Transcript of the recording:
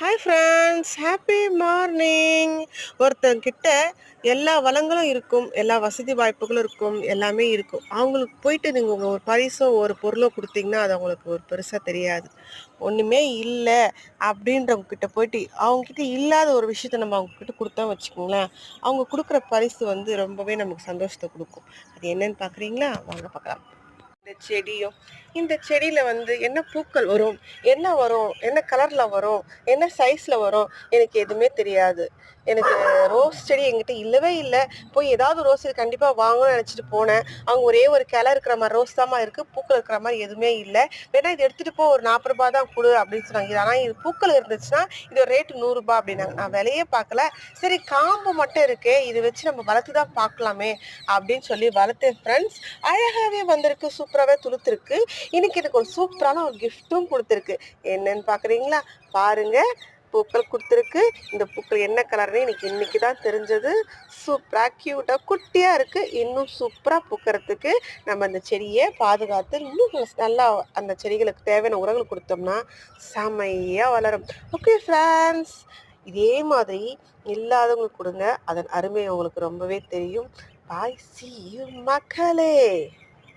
Hi friends happy morning ஒருத்தங்கிட்ட எல்லா வளங்களும் இருக்கும் எல்லா வசதி வாய்ப்புகளும் இருக்கும் எல்லாமே இருக்கும். அவங்களுக்கு போயிட்டு நீங்கள் உங்கள் ஒரு பரிசோ ஒரு பொருளோ கொடுத்தீங்கன்னா அது அவங்களுக்கு ஒரு பெருசாக தெரியாது. ஒன்றுமே இல்லை அப்படின்றவங்கக்கிட்ட போயிட்டு அவங்கக்கிட்ட இல்லாத ஒரு விஷயத்த நம்ம அவங்கக்கிட்ட கொடுத்தோம் வச்சுக்கோங்களேன் அவங்க கொடுக்குற பரிசு வந்து ரொம்பவே நமக்கு சந்தோஷத்தை கொடுக்கும். அது என்னன்னு பார்க்குறீங்களா வாங்க பார்க்கலாம் இந்த செடியும் இந்த செடியில் வந்து என்ன பூக்கள் வரும் என்ன வரும் என்ன கலரில் வரும் என்ன சைஸில் வரும் எனக்கு எதுவுமே தெரியாது. எனக்கு ரோஸ் செடி எங்கிட்ட இல்லவே இல்லை. போய் ஏதாவது ரோஸ் கண்டிப்பாக வாங்கணும்னு நினச்சிட்டு போனேன். அவங்க ஒரே ஒரு கிளை இருக்கிற மாதிரி ரோஸ் தான் இருக்குது பூக்கள் இருக்கிற மாதிரி எதுவுமே இல்லை. வேணா இது எடுத்துகிட்டு போ ஒரு நாற்பது ரூபாய் தான் கொடு அப்படின்னு சொன்னாங்க. ஆனால் இது பூக்கள் இருந்துச்சுன்னா இது ஒரு ரேட்டு நூறுரூபா அப்படின்னாங்க. நான் விலையே பார்க்கல. சரி காம்பு மட்டும் இருக்கே. இது வச்சு நம்ம வளர்த்து தான் பார்க்கலாமே அப்படின்னு சொல்லி வளர்த்தேன் ஃப்ரெண்ட்ஸ் அழகாகவே வந்திருக்கு. சூப்பராகவே துளுத்துருக்கு. இன்னைக்கு எனக்கு ஒரு சூப்பரான ஒரு கிஃப்ட்டும் கொடுத்துருக்கு. என்னன்னு பார்க்குறீங்களா? பாருங்கள் பூக்கள் கொடுத்துருக்கு. இந்த பூக்கள் என்ன கலர்னு எனக்கு இன்னைக்கு தான் தெரிஞ்சது. சூப்பராக க்யூட்டாக குட்டியாக இருக்குது இன்னும் சூப்பராக பூக்கிறதுக்கு நம்ம அந்த செடியை பாதுகாத்து இன்னும் நல்லா அந்த செடிகளுக்கு தேவையான உரங்கள் கொடுத்தோம்னா செமையாக வளரும். ஓகே ஃப்ரெண்ட்ஸ் இதே மாதிரி இல்லாதவங்களுக்கு கொடுங்க. அதன் அருமை உங்களுக்கு ரொம்பவே தெரியும். பாய் சி மக்களே.